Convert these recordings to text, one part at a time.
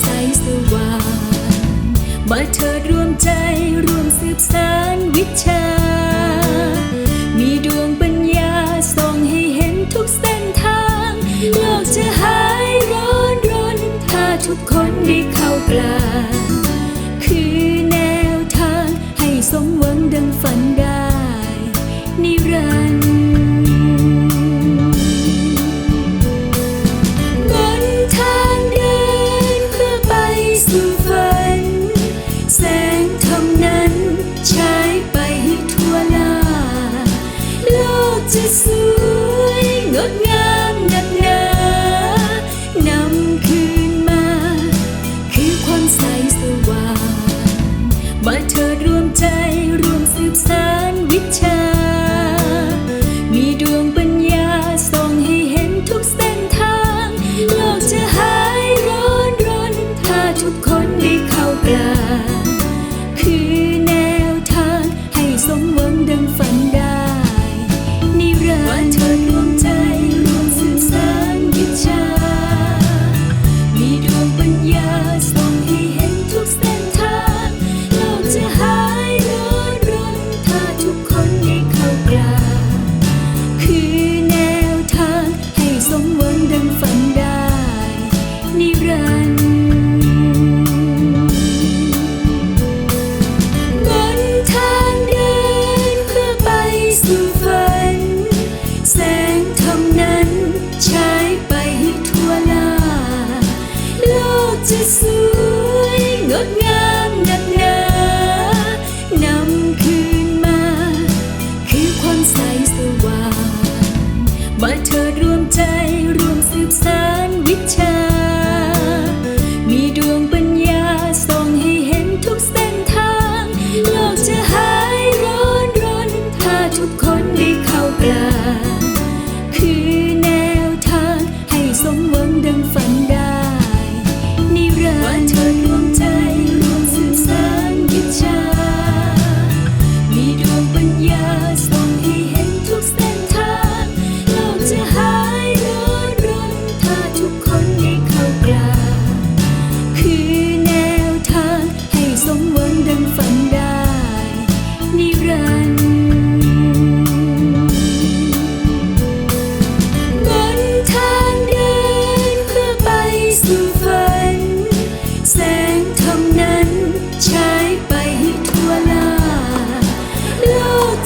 ใสสว่างมาเธอร่วมใจร่วมสืบสารวิชา มีดวงปัญญาส่องให้เห็นทุกเส้นทาง โลกจะหายร้อนรนถ้าทุกคนได้เข้ากลางคือแนวทางให้สมหวัง จะสวยงดงามนักหนานำคืนมา คือความใสสว่างมาเธอร่วมใจร่วมสืบสานวิชา ดที่สวยงดงามนักหนานำคืนมา คือความใสสว่างมาเธอร่วมใจร่วมสืบสาน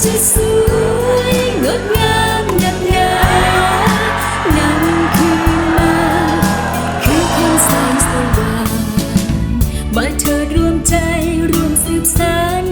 ที่สวยงดงามดับงาน้ำคืนมาคือเพลงสายสว่างมาเธอร่วมใจร่วมสืบสาน